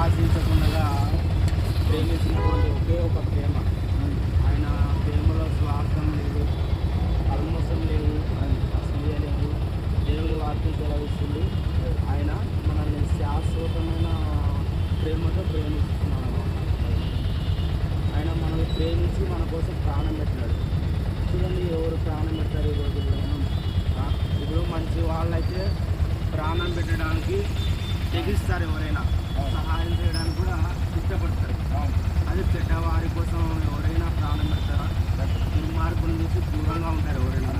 ఆశించకుండా ప్రేమించినటువంటి ఒకే ఒక ప్రేమ. ఆయన ప్రేమలో స్వార్థం లేదు అల్మోసం లేదు అసూయ లేదు. దేవుని వాక్యం సెలవిస్తుంది. ఆయన మనల్ని శాశ్వతమైన ప్రేమతో ప్రేమిస్తున్నాడు. ఆయన మనల్ని ప్రేమించి మన కోసం ప్రాణం పెట్టాడు చూడండి ఎవరు ప్రాణం పెట్టారు ఈ రోజుల్లో. ఇప్పుడు మంచి వాళ్ళైతే ప్రాణం పెట్టడానికి తెగిస్తారు ఎవరైనా. సహాయం చేయడానికి కూడా ఇష్టపడతారు. అది చెడ్డవారి కోసం ఎవరైనా ప్రాణం పెడతారా? దుర్మార్గుల నుంచి దూరంగా ఉంటారు ఎవరైనా.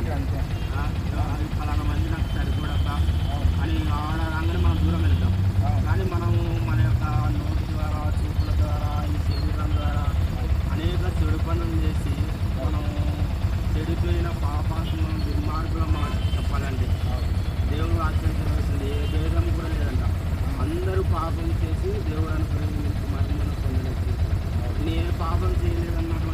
పాపం చేసి దేవుడు అనుగ్రహించి మహిమను పొందలేదు నేను పాపం చేయలేదన్నటువంటి